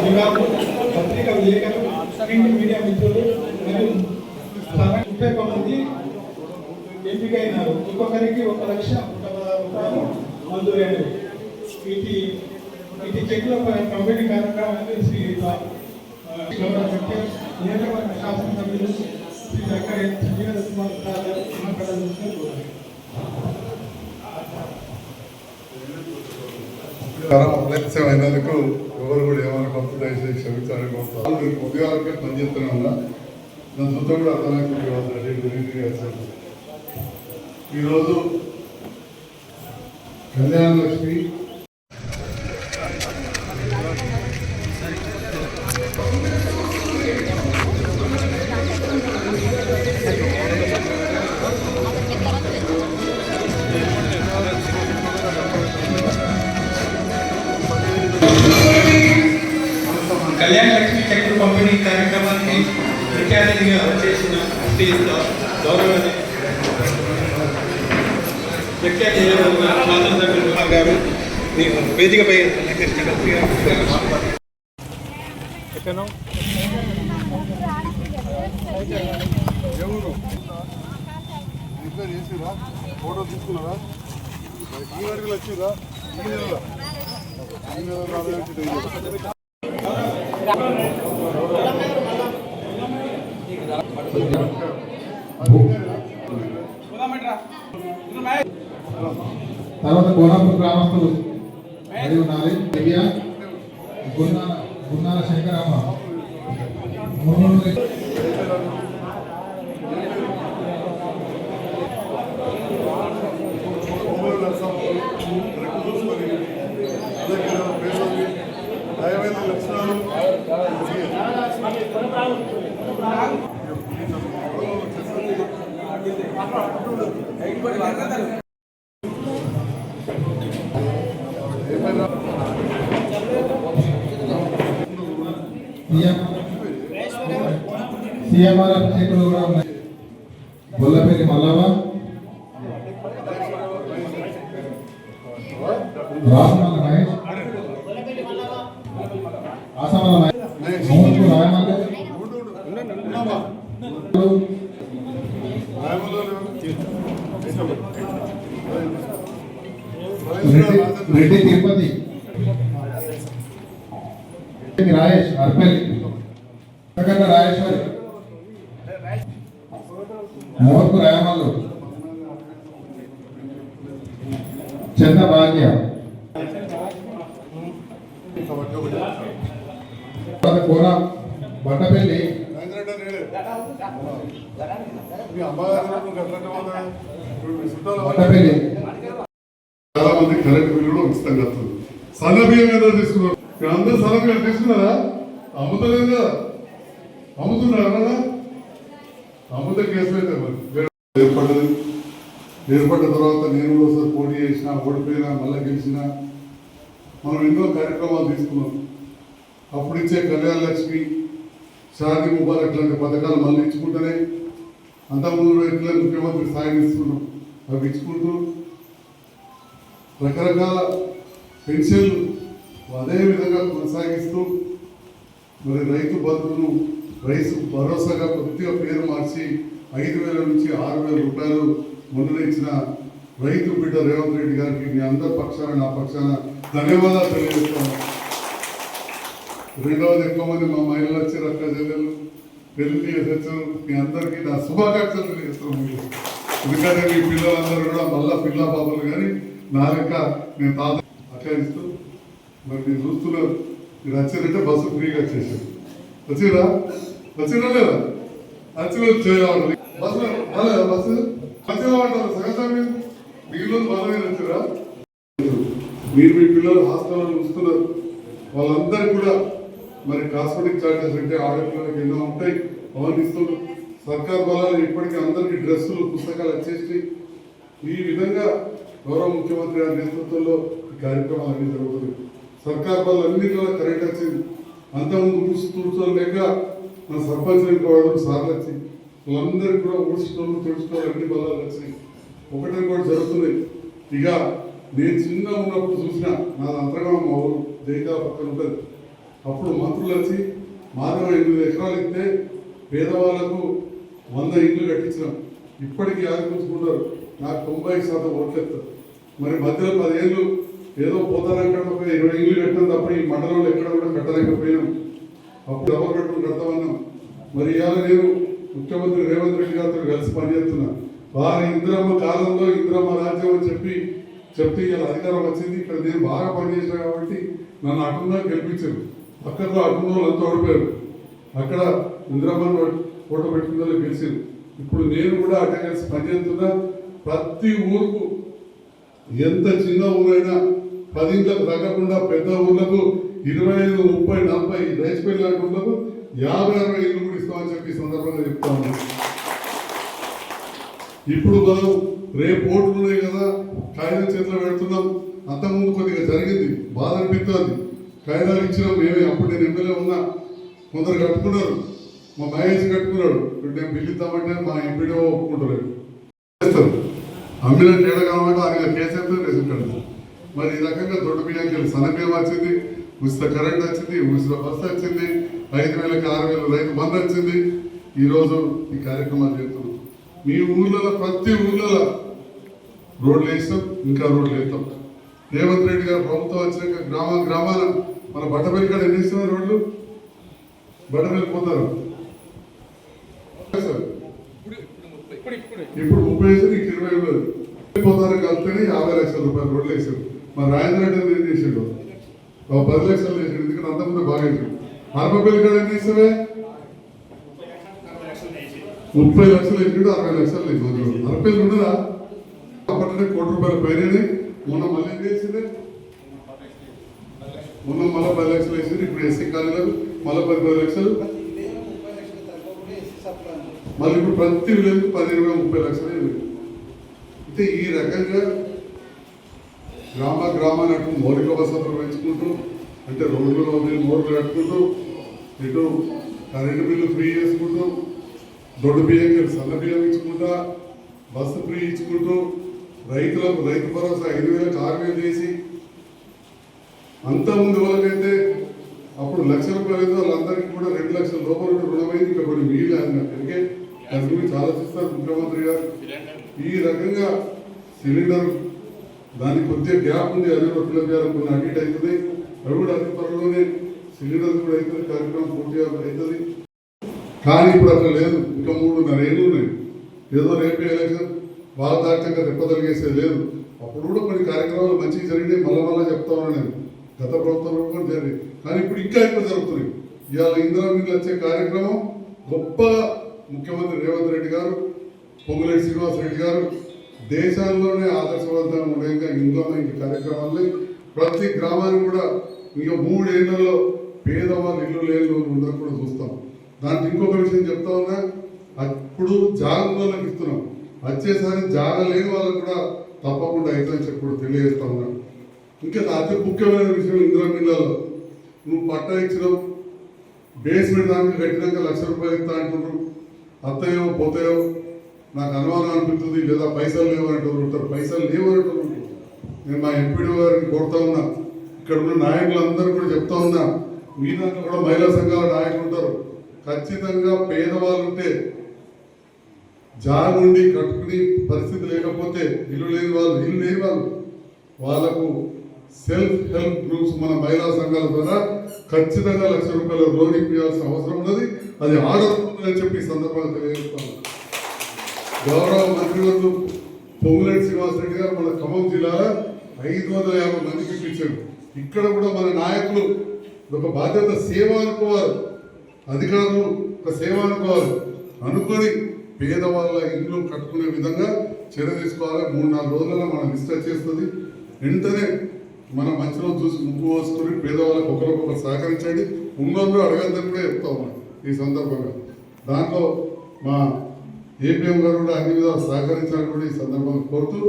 విభాగం విలేకరులు print media మిత్రులు మరియు ముప్పై ఒక్క మంది ఎంపికైనారు ఒక్కొక్కరికి ఒక లక్ష రూపాయలు మంజూరైనవి ఇది ఇది చెక్ల కంపెనీ కార్యక్రమాన్ని శ్రీ నియోజకవర్గ శాసనసభ్యులు శ్రీ చక్కరి సంజీవ కుమార్ కోరారు. దయచేసి క్షమించాలని కోరుతాను మీరు ఉద్యోగాలకే పనిచేస్తూనే ఉన్నా నా సొంతం కూడా అర్థమైపోతుంది ఈరోజు కళ్యాణ లక్ష్మి కళ్యాణ లక్ష్మి చెక్కులు పంపిణీ కార్యక్రమానికి ముఖ్య అతిథిగా చేసిన శ్రీ గౌరవ ముఖ్య అతిథిగా ఉన్న శాసనసభ్యులు కుమార్ గారు నేను వేదికపై అలంకరించగలిగా ఎక్కడో? ఎవరు? ఇంకా చేసిరా ఫోటో తీసుకున్నారా? మరి ఈ వరకు వచ్చిరా ఈ నెల ఈ నెల రాలేదు తర్వాత కోనాపూర్ గ్రామస్తులు మరి ఉన్నారు. దివ్య గున్నా గున్నాల శంకరమ్మ. సీఎం సీఎంఆర్ చెక్కులు కూడా ఉన్నాయి గొల్లపల్లి మల్లవ రాసమల్ల రాజేష్ అర్పల్లి కన్న రాయేశ్వరి మోర్పు రామల్లు చంద భాగ్య కోన బట్టపల్లి. బట్టపల్లి. చాలా మంది కరెంట్ బిల్లు కూడా ఉచితంగా వస్తుంది. సన్న బియ్యం ఏదో తీసుకున్నారు. ఇక్కడ అందరూ సన్న తీసుకున్నారా? అమ్ముతలేదు కదా. అమ్ముతున్నారా కదా? అమ్ముతే కేసు అయితే మరి. ఏర్పడ్డది. ఏర్పడ్డ తర్వాత నేను కూడా ఒకసారి పోటీ చేసిన ఓడిపోయినా మళ్ళీ గెలిచిన మనం ఎన్నో కార్యక్రమాలు తీసుకున్నాం. అప్పుడు ఇచ్చే కళ్యాణ లక్ష్మి షాదీ ముబారక్ లాంటి పథకాలు మళ్ళీ ఇచ్చుకుంటేనే అంతకుముందు ఇట్లా ముఖ్యమంత్రి సాయం ఇస్తున్నాం. అవి ఇచ్చుకుంటూ రకరకాల పెన్షన్లు అదే విధంగా కొనసాగిస్తూ మరి రైతు బంధువును రైతు భరోసాగా కొద్దిగా పేరు మార్చి ఐదు వేల నుంచి ఆరు వేల రూపాయలు మొన్న ఇచ్చిన రైతు బిడ్డ రేవంత్ రెడ్డి గారికి మీ అందరి పక్షాన నా పక్షాన ధన్యవాదాలు తెలియజేస్తాను రెండవది ఎక్కువ మంది మా మహిళలు వచ్చారు అక్క చెల్లెలు పెళ్ళి చేసొచ్చు మీ అందరికీ నా శుభాకాంక్షలు తెలియజేస్తున్నాను మీకు. ఎందుకంటే మీ పిల్లలందరూ కూడా మళ్ళా పిల్ల బాబులు కానీ నా లెక్క నేను తాత అక్కడిస్తూ మరి మీరు చూస్తున్నారు మీరు వచ్చారంటే బస్సు ఫ్రీగా వచ్చేసారు వచ్చిరా వచ్చిరా లేదా? వచ్చిన చేయాలి బస్సు రాలేదా బస్సు? మంచిగా ఉంటారు సగం మీరు బలమైన వచ్చారా? మీరు మీ పిల్లలు హాస్టల్లో చూస్తున్నారు వాళ్ళందరికీ కూడా మరి కాస్మెటిక్ చార్జెస్ అంటే ఆడపిల్లలకి ఎన్నో ఉంటాయి అవన్నీ ఇస్తున్నారు. సర్కార్ బలాలు ఇప్పటికీ అందరికీ డ్రెస్సులు పుస్తకాలు వచ్చేసి ఈ విధంగా గౌరవ ముఖ్యమంత్రి గారి నేతృత్వంలో ఈ కార్యక్రమాలు అన్ని జరుగుతున్నాయి. సర్కార్ బలాలు అన్నింటిలో కరెంట్ వచ్చింది అంతకుముందు ఊసి తూర్చోలేక మన సర్పంచ్ ఇంకోవడం సార్లు వచ్చి వాళ్ళందరికీ కూడా ఊడ్చుకోవడం తుడుచుకోవడం అన్ని బలాలు వచ్చినాయి ఒకటి కూడా జరుగుతున్నాయి. ఇక నేను చిన్న ఉన్నప్పుడు చూసిన నా అంతగా మా ఊరు జైతా పక్కన ఉంటుంది. అప్పుడు మంత్రులు వచ్చి మాధవ ఎనిమిది ఎకరాలు ఇస్తే పేదవాళ్ళకు వంద ఇల్లు కట్టించినాం. ఇప్పటికీ ఆలోచించుకుంటారు నాకు తొంభై శాతం ఓట్లేస్తారు. మరి మధ్యలో పదేళ్ళు ఏదో పోతానంటే ఒక ఇరవై ఇల్లు కట్టాం తప్ప ఈ మండలంలో ఎక్కడ కూడా కట్టలేకపోయినాం. అప్పుడు ఎవరు కట్టుకుని కడతామన్నాం. మరి ఇవాళ నేను ముఖ్యమంత్రి రేవంత్ రెడ్డి గారితో కలిసి పనిచేస్తున్నా. వారి ఇంద్రమ్మ కాలంలో ఇంద్రమ్మ రాజ్యం అని చెప్పి చెప్తే ఇలా అధికారం వచ్చింది. ఇక్కడ నేను బాగా పనిచేసిన కాబట్టి నన్ను అటున్నా గెలిపించారు. పక్కన అటున్న అంతా ఓడిపోయారు. అక్కడ ఇందిరమ్మ ఫోటో పెట్టుకుందో వాళ్ళు గెలిచారు. ఇప్పుడు నేను కూడా అట్లా కలిసి పనిచేస్తున్నా. ప్రతి ఊరుకు ఎంత చిన్న ఊరైనా పదింట్లకు తగ్గకుండా పెద్ద ఊళ్ళకు ఇరవై ఐదు ముప్పై నలభై రైస్ పెళ్ళి లాంటి ఊళ్ళకు యాభై అరవై ఇల్లు కూడా ఇస్తామని చెప్పి సందర్భంగా చెప్తా ఇప్పుడు మనం రేపు ఓట్లు ఉన్నాయి కదా కాగితం చేతిలో పెడుతున్నాం. అంతకుముందు కొద్దిగా జరిగింది బాధ అనిపిస్తుంది కాగితాలు ఇచ్చినాం మేమే. అప్పుడు నేను ఎమ్మెల్యే ఉన్నా. కొందరు కట్టుకున్నారు. మా మహేష్ కట్టుకున్నాడు. ఇప్పుడు నేను బిల్లు మా ఎంపీడీ ఒప్పుకుంటలేదు. అమ్మిన తేడా కావాలంటే ఆయన కేసీఆర్ రేషన్ కార్డు. మరి ఈ రకంగా దొడ్డ బియ్యానికి వెళ్ళి వచ్చింది ఉచిత కరెంట్ వచ్చింది ఉచిత బస్సు వచ్చింది ఐదు వేలకి ఆరు వేలు రైతు బంధు వచ్చింది. ఈరోజు ఈ కార్యక్రమాలు చేస్తున్నాం మీ ఊర్లలో ప్రతి ఊర్లలో రోడ్లు వేస్తాం ఇంకా రోడ్లు వేస్తాం. రేవంత్ రెడ్డి గారు ప్రభుత్వం వచ్చినాక గ్రామ గ్రామాల మన బట్టబెల్లి కాడ ఎన్ని ఇస్తున్నారు రోడ్లు? బట్టబెల్లి పోతారు. సార్ ఇప్పుడు ముప్పై వేసారు ఇరవై వేలు. పోతారు కలిపితేనే యాభై లక్షల రూపాయలు రోడ్లు వేసారు. మా రాజేంద్ర రెడ్డి ఏం చేసాడు? ఒక పది లక్షలు వేసాడు ఎందుకంటే అంతకుముందు బాగా వేసాడు. అరపల్లి కాడ ఏం చేసావే ముప్పై లక్షలు వేసాడు అరవై లక్షలు లేదు మధ్యలో అరపల్లి ఉండదా? అప్పట్లోనే కోటి రూపాయల పైన మొన్న మళ్ళీ ఏం చేసింది మొన్న మళ్ళీ పది లక్షలు వేసింది ఇప్పుడు ఎస్సీ కాలేజీలో మళ్ళీ పది పది లక్షలు. మళ్ళీ ఇప్పుడు ప్రతి విలేజ్ పది ఇరవై ముప్పై లక్షలు అయింది. అయితే ఈ రకంగా గ్రామ గ్రామాన్ని అటు మౌలిక వసతులు పెంచుకుంటూ అంటే రోడ్లు మోర్లు కట్టుకుంటూ ఇటు కరెంటు బిల్లు ఫ్రీ చేసుకుంటూ దొడ్డు బియ్యం సన్న బియ్యం ఇచ్చుకుంటా బస్సు ఫ్రీ ఇచ్చుకుంటూ రైతులకు రైతు భరోసా ఐదు వేలకు ఆరు వేలు చేసి అంత ముందు వాళ్ళకైతే అప్పుడు లక్ష రూపాయలు వాళ్ళందరికీ కూడా రెండు లక్షల లోపల రుణమైంది ఇక్కడ కొన్ని వీలు అందుకే దాని గురించి ఆలోచిస్తారు ముఖ్యమంత్రి గారు. ఈ రకంగా సిలిండర్ దానికి కొద్దిగా గ్యాప్ ఉంది అది పిల్లల గారు కొన్ని అడ్మిట్ అవుతుంది. అవి కూడా అతి త్వరలోనే సిలిండర్ కూడా అవుతుంది కార్యక్రమం పూర్తిగా అవుతుంది కానీ ఇప్పుడు అట్లా లేదు. ఇంకా మూడున్నర ఏళ్ళు ఉన్నాయి. ఏదో రేపే ఎలక్షన్ వాళ్ళ దాటంగా రెప్పదలిగేసేది లేదు. అప్పుడు కూడా కొన్ని కార్యక్రమాలు మంచిగా జరిగినాయి మళ్ళా మళ్ళీ చెప్తా ఉన్నాను. నేను గత ప్రభుత్వంలో కూడా జరిగింది కానీ ఇప్పుడు ఇంకా ఎక్కువ జరుగుతున్నాయి. ఇవాళ ఇందిరా మిల్లు వచ్చే కార్యక్రమం గొప్ప ముఖ్యమంత్రి రేవంత్ రెడ్డి గారు పొంగులేటి శ్రీనివాస్ రెడ్డి గారు దేశాల్లోనే ఆదర్శవంతంగా ఉండేగా ఇంట్లో ఇంటి కార్యక్రమాలని ప్రతి గ్రామానికి కూడా ఇంకా మూడేళ్ళలో పేదవాళ్ళు ఇల్లు లేని ఉండదు కూడా చూస్తాం. దానికి ఇంకొక విషయం చెప్తా ఉన్నా అప్పుడు జాగ్రత్తలకు ఇస్తున్నాం. వచ్చేసారి జాగ లేని వాళ్ళకు కూడా తప్పకుండా అయితే చెప్పి తెలియజేస్తా ఉన్నాను ఇంకా అతి ముఖ్యమైన విషయం ఇందిరా మిల్లలో నువ్వు పట్ట ఇచ్చినావు. బేస్మెంట్ దానికి కట్టినాక లక్ష రూపాయలు ఇస్తా అంటున్నారు. అత్తయో పోతాయో నాకు అనుమానం అనిపిస్తుంది లేదా పైసలు లేవనంటారు ఉంటారు. పైసలు లేవనంటారు నేను మా ఎంపీడీ గారిని కోరుతా ఉన్నా. ఇక్కడ ఉన్న నాయకులందరూ కూడా చెప్తా ఉన్నా. మీ దాంట్లో కూడా మహిళా సంఘాల నాయకులు ఉంటారు. ఖచ్చితంగా పేదవాళ్ళు ఉంటే జాగుండి కట్టుకుని పరిస్థితి లేకపోతే ఇల్లు లేని వాళ్ళు ఇల్లు లేని వాళ్ళు. వాళ్ళకు సెల్ఫ్ హెల్ప్ గ్రూప్స్ మన మహిళా సంఘాల ద్వారా ఖచ్చితంగా లక్ష రూపాయల లోన్ ఇప్పించాల్సిన అవసరం ఉన్నది. అది ఆర్డర్ ఉందని చెప్పి సందర్భంగా తెలియజేస్తాను గౌరవ మంత్రివర్లు పొంగులేటి శ్రీనివాసరెడ్డి గారు మన ఖమ్మం జిల్లాలో ఐదు వందల యాభై మందికి ఇప్పించారు. ఇక్కడ కూడా మన నాయకులు ఒక బాధ్యత సేవ అనుకోవాలి. అధికారులు ఒక సేవ అనుకోవాలి. అనుకొని పేదవాళ్ళ ఇల్లు కట్టుకునే విధంగా చర్య తీసుకోవాలి. మూడు నాలుగు రోజులలో మనం డిస్టర్బ్ చేస్తుంది వెంటనే మన మంచిలో చూసి ముగ్గు పోసుకొని పేదవాళ్ళకి ఒకరికొకరు సహకరించండి. ఉన్నోళ్ళు అడగద్దని కూడా చెప్తా ఉన్నాం ఈ సందర్భంగా. దాంట్లో మా ఏపీఎం గారు కూడా అన్ని విధాలు సహకరించాలని కూడా ఈ సందర్భంగా కోరుతూ